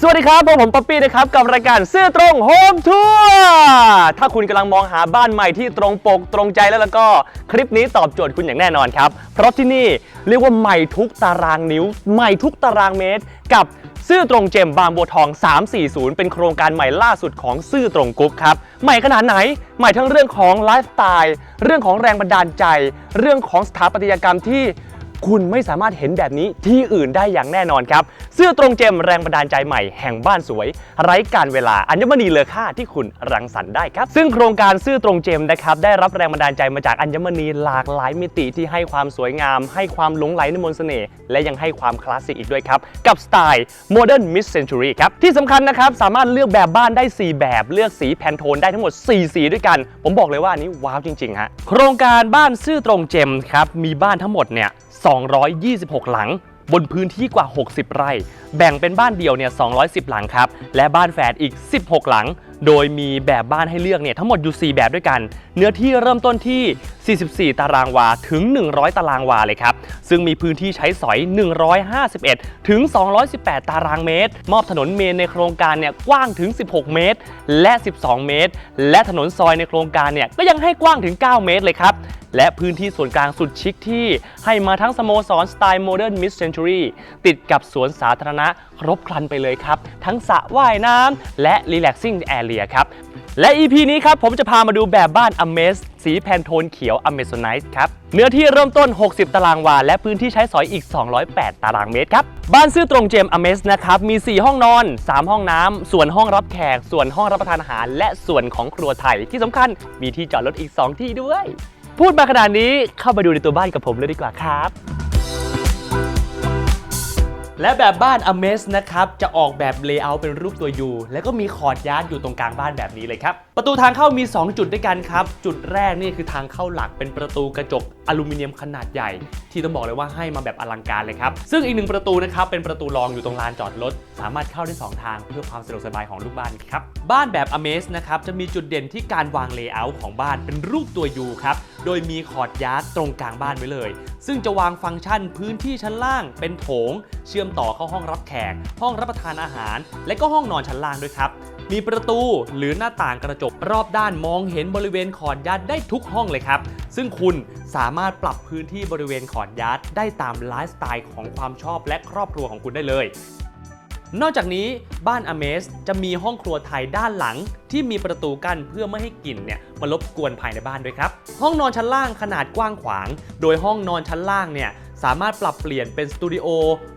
สวัสดีครับผมผมป๊อปปี้นะครับกับรายการเสื้อตรงโฮมทัวร์ถ้าคุณกำลังมองหาบ้านใหม่ที่ตรงปกตรงใจแล้วแล้วก็คลิปนี้ตอบโจทย์คุณอย่างแน่นอนครับ เพราะที่นี่เรียกว่าใหม่ทุกตารางนิ้ว ใหม่ทุกตารางเมตร กับซื่อตรงเจมบางบัวทอง 340 เป็นโครงการใหม่ล่าสุดของซื่อตรงกรุ๊ปครับ ใหม่ขนาดไหน ใหม่ทั้งเรื่องของไลฟ์สไตล์ เรื่องของแรงบันดาลใจ เรื่องของสถาปัตยกรรมที่ คุณไม่สามารถเห็นแบบนี้ที่อื่นได้อย่างแน่นอนครับ เสื้อตรงเจมแรงบันดาลใจใหม่แห่งบ้านสวย ไร้การเวลาอัญมณีเลอค่าที่คุณรังสรรค์ได้ครับ ซึ่งโครงการเสื้อตรงเจมนะครับได้รับแรงบันดาลใจมาจากอัญมณีหลากหลายมิติที่ให้ความสวยงาม ให้ความหลงไหลในมนต์เสน่ห์และยังให้ความคลาสสิกอีกด้วยครับ กับสไตล์ Modern Mid Century ครับที่สำคัญนะครับสามารถเลือกแบบบ้านได้ 4 แบบเลือกสีแพนโทนได้ทั้งหมด 4 สีด้วยกัน ผมบอกเลยว่าอันนี้ว้าวจริงๆฮะโครงการบ้านซื่อตรงเจมครับมีบ้านทั้งหมดเนี่ย 226 หลัง บนพื้นที่กว่า 60 ไร่ แบ่งเป็นบ้านเดี่ยวเนี่ย 210 หลังครับ และบ้านแฝดอีก 16 หลัง โดยมีแบบบ้านให้เลือกเนี่ยทั้งหมดอยู่ 4 แบบด้วยกัน เนื้อที่เริ่มต้นที่ 44 ตารางวา ถึง 100 ตารางวาเลยครับ ซึ่งมีพื้นที่ใช้สอย 151 ถึง 218 ตารางเมตร มอบถนนเมนในโครงการเนี่ยกว้างถึง 16 เมตร และ 12 เมตร และถนนซอยในโครงการเนี่ยก็ยังให้กว้างถึง 9 เมตรเลยครับและพื้นที่ส่วนกลางสุดชิคที่ให้มาทั้งสโมสรสไตล์โมเดิร์นมิสเซนจูรี่ติดกับสวนสาธารณะครบครันไปเลยครับ ทั้งสระว่ายน้ำและ Relaxing Area ครับ และ EP นี้ครับ ผมจะพามาดูแบบบ้าน Amaze สีแพนโทนเขียว Amazonite ครับ เนื้อที่เริ่มต้น 60 ตารางวา และพื้นที่ใช้สอยอีก 208 ตารางเมตรครับ บ้านซื่อตรงเจม Amaze นะครับ มี 4 ห้องนอน 3 ห้องน้ำส่วนห้องรับแขก ส่วนห้องรับประทานอาหาร และส่วนของครัวไทยที่สำคัญมีที่จอดรถอีก 2 ที่ด้วย พูดมาขนาดนี้เข้าไปดูในตัวบ้านกับผมเลยดีกว่าครับ และแบบบ้าน a m e z นะครับ จะออกแบบเลเยอร์เป็นรูปตัว U แล้วก็มีคอร์ดยานอยู่ตรงกลางบ้านแบบนี้เลยครับ ประตูทางเข้ามี 2 จุดด้วยกันครับ จุดแรกนี่คือทางเข้าหลักเป็นประตูกระจกอลูมิเนียมขนาดใหญ่ ที่ต้องบอกเลยว่าให้มาแบบอลังการเลยครับ ซึ่งอีกหนึ่งประตูนะครับเป็นประตูรองอยู่ตรงลานจอดรถ สามารถเข้าได้ 2 ทางเพื่อความสะดวกสบายของลูกบ้านครับ บ้านแบบ Amaze นะครับจะมีจุดเด่นที่การวางเลเยอร์ของบ้านเป็นรูปตัว U ครับ โดยมีคอร์ดยาร์ดตรงกลางบ้านไว้เลย ซึ่งจะวางฟังก์ชันพื้นที่ชั้นล่าง เป็นโถง เชื่อมต่อเข้าห้องรับแขก ห้องรับประทานอาหาร และก็ห้องนอนชั้นล่างด้วยครับ มีประตูหรือหน้าต่างกระจกรอบด้านมองเห็นบริเวณขอดยาดได้ทุกห้องเลยครับ ซึ่งคุณสามารถปรับพื้นที่บริเวณขอดยาดได้ตามไลฟ์สไตล์ของความชอบและครอบครัวของคุณได้เลย นอกจากนี้บ้าน Amaze จะมีห้องครัวไทยด้านหลัง ที่มีประตูกั้นเพื่อไม่ให้กลิ่นเนี่ยมารบกวนภายในบ้านด้วยครับ ห้องนอนชั้นล่างขนาดกว้างขวาง โดยห้องนอนชั้นล่างเนี่ย สามารถปรับเปลี่ยนเป็นสตูดิโอ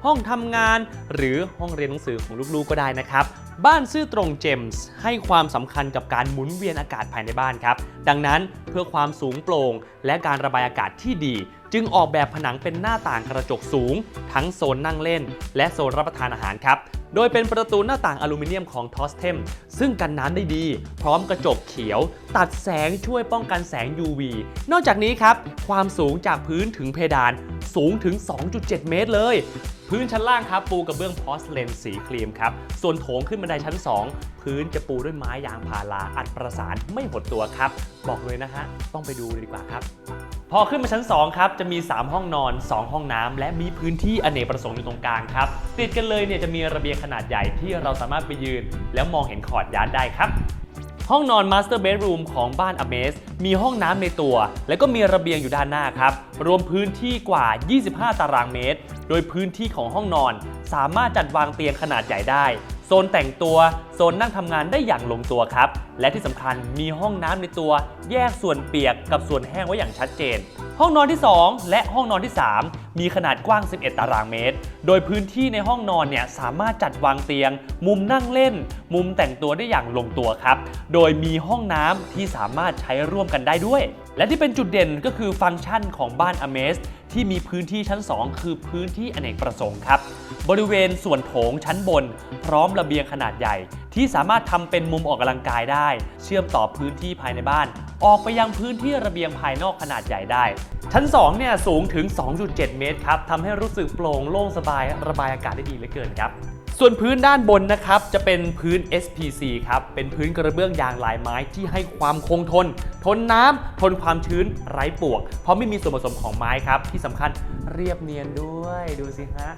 ห้องทำงาน หรือห้องเรียนหนังสือของลูกๆก็ได้นะครับ บ้านซื่อตรงเจมส์ให้ความสำคัญกับการหมุนเวียนอากาศภายในบ้านครับ ดังนั้นเพื่อความสูงโปร่งและการระบายอากาศที่ดี จึงออกแบบผนังเป็นหน้าต่างกระจกสูง ทั้งโซนนั่งเล่น และโซนรับประทานอาหารครับ โดยเป็นประตูหน้าต่างอลูมิเนียมของทอสเทมซึ่งกันน้ำได้ดี พร้อมกระจกเขียว ตัดแสงช่วยป้องกันแสง UV นอกจากนี้ครับ ความสูงจากพื้นถึงเพดานสูงถึง 2.7 เมตรเลย พื้นชั้นล่างครับปูกระเบื้องพอสเลนสีครีมครับ ส่วนโถงขึ้นบันไดชั้น 2 พื้นจะปูด้วยไม้ยางพาราอัดประสานไม่หดตัวครับ บอกเลยนะฮะ ต้องไปดูเลยดีกว่าครับ พอขึ้นมาชั้น 2 ครับ จะมี 3 ห้องนอน 2 ห้องน้ำและมีพื้นที่อเนกประสงค์อยู่ตรงกลางครับ ติดกันเลยเนี่ยจะมีระเบียงขนาดใหญ่ที่เราสามารถไปยืน แล้วมองเห็นขอดยาร์ดได้ครับ ห้องนอนมาสเตอร์เบดรูมของบ้านอเมสมีห้องน้ำในตัว และก็มีระเบียงอยู่ด้านหน้าครับ รวมพื้นที่กว่า 25 ตารางเมตร โดยพื้นที่ของห้องนอน สามารถจัดวางเตียงขนาดใหญ่ได้ ซนแต่งตัว โซนนั่งทำงานได้อย่างลงตัวครับ และที่สำคัญมีห้องน้ำในตัวแยกส่วนเปียกกับส่วนแห้งไว้อย่างชัดเจน ห้องนอนที่ 2 และห้องนอนที่ 3 มีขนาดกว้าง 11 ตารางเมตร โดยพื้นที่ในห้องนอนเนี่ยสามารถจัดวางเตียง มุมนั่งเล่น มุมแต่งตัวได้อย่างลงตัวครับ โดยมีห้องน้ำที่สามารถใช้ร่วมกันได้ด้วย และที่เป็นจุดเด่นก็คือฟังก์ชันของบ้าน Amaze ที่มีพื้นที่ชั้น 2 คือพื้นที่อเนกประสงค์ครับ บริเวณส่วนโถงชั้นบน พร้อมระเบียงขนาดใหญ่ ที่สามารถทำเป็นมุมออกกำลังกายได้ เชื่อมต่อพื้นที่ภายในบ้าน ออกไปยังพื้นที่ระเบียงภายนอกขนาดใหญ่ได้ ชั้น2เนี่ยสูงถึง 2.7 เมตรครับทำให้รู้สึกโปร่งโล่งสบายระบายอากาศได้ดีเหลือเกินครับ ส่วนพื้นด้านบนนะครับจะเป็นพื้น SPC ครับเป็นพื้นกระเบื้องยางลายไม้ที่ให้ความคงทน ทนน้ำทนความชื้นไร้ปลวก เพราะไม่มีส่วนผสมของไม้ครับ ที่สำคัญเรียบเนียนด้วยดูสิฮะ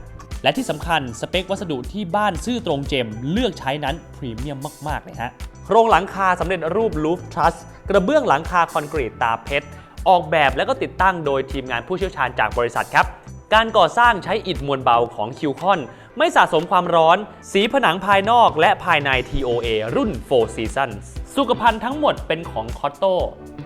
และที่สำคัญสเปควัสดุที่บ้านซื่อตรงเจมเลือกใช้นั้นพรีเมียมมาก ๆ เลยฮะโครงหลังคาสำเร็จรูปลูฟทรัสกระเบื้องหลังคาคอนกรีตตาเพชรออกแบบและก็ติดตั้งโดยทีมงานผู้เชี่ยวชาญจากบริษัทครับ การก่อสร้างใช้อิฐมวลเบาของคิวคอน ไม่สะสมความร้อน สีผนังภายนอกและภายใน TOA รุ่น4 Seasons สุขภัณฑ์ทั้งหมดเป็นของคอตโต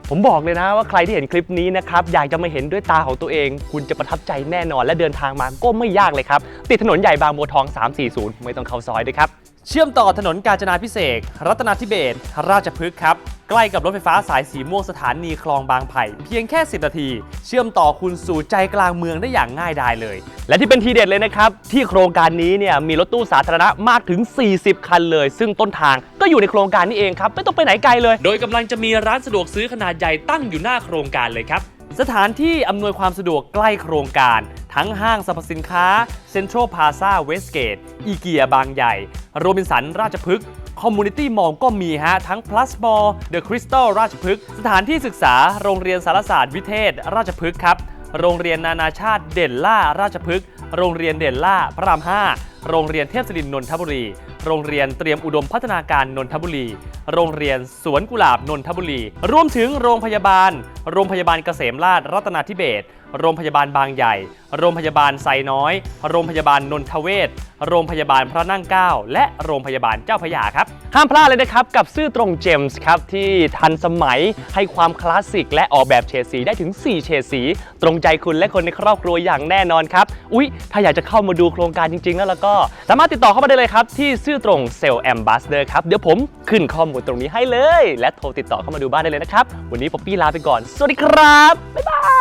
ผมบอกเลยนะว่าใครที่เห็นคลิปนี้นะครับ อยากจะมาเห็นด้วยตาของตัวเอง คุณจะประทับใจแน่นอนและเดินทางมาก็ไม่ยากเลยครับ ติดถนนใหญ่บางบัวทอง 340 ไม่ต้องเข้าซอยด้วยครับ เชื่อมต่อถนนกาญจนาพิเศษรัตนาธิเบศรราชพฤกษ์ครับ ใกล้กับรถไฟฟ้าสายสีม่วงสถานีคลองบางไผ่เพียงแค่ 10 นาที เชื่อมต่อคุณสู่ใจกลางเมืองได้อย่างง่ายดายเลย และที่เป็นทีเด็ดเลยนะครับ ที่โครงการนี้เนี่ยมีรถตู้สาธารณะมากถึง 40 คันเลย ซึ่งต้นทางก็อยู่ในโครงการนี้เองครับไม่ต้องไปไหนไกลเลย โดยกำลังจะมีร้านสะดวกซื้อขนาดใหญ่ตั้งอยู่หน้าโครงการเลยครับสถานที่อำนวยความสะดวกใกล้โครงการ ทั้งห้างสรรพสินค้าเซ็นทรัลพาซาเวสเกตอีเกียบางใหญ่โรบินสันราชพฤกษ์คอมมูนิตี้มอลก็มีฮะ ทั้ง Plus Mall The Crystal ราชพฤกษ์สถานที่ศึกษาโรงเรียนสารศาสตร์วิเทศ ราชพฤกษ์ครับ โรงเรียนนานาชาติเด่นล่าราชพฤกษ์โรงเรียนเด่นล่าพระราม 5 โรงเรียนเทพศิรินนนทบุรี โรงเรียนเตรียมอุดมพัฒนาการนนทบุรี โรงเรียนสวนกุหลาบนนทบุรี รวมถึงโรงพยาบาล โรงพยาบาลเกษมราชรัตนาธิเบศโรงพยาบาลบางใหญ่ โรงพยาบาลไซน้อย โรงพยาบาลนนทเวศโรงพยาบาลพระนั่งเกล้าและโรงพยาบาลเจ้าพระยาครับ ห้ามพลาดเลยนะครับ กับซื่อตรงเจมส์ครับ ที่ทันสมัยให้ความคลาสสิก และออกแบบเฉดสีได้ถึง 4 เฉดสี ตรงใจคุณและคนในครอบครัวอย่างแน่นอนครับอุ๊ย ถ้าอยากจะเข้ามาดูโครงการจริง ๆ แล้วแล้วก็ สามารถติดต่อเข้ามาได้เลยครับที่ซื่อตรงเซลล์แอมบาสเดอร์ครับ เดี๋ยวผมขึ้นข้อมูลตรงนี้ให้เลย และโทรติดต่อเข้ามาดูบ้านได้เลยนะครับ วันนี้ป๊อปปี้ลาไปก่อน สวัสดีครับ บ๊ายบาย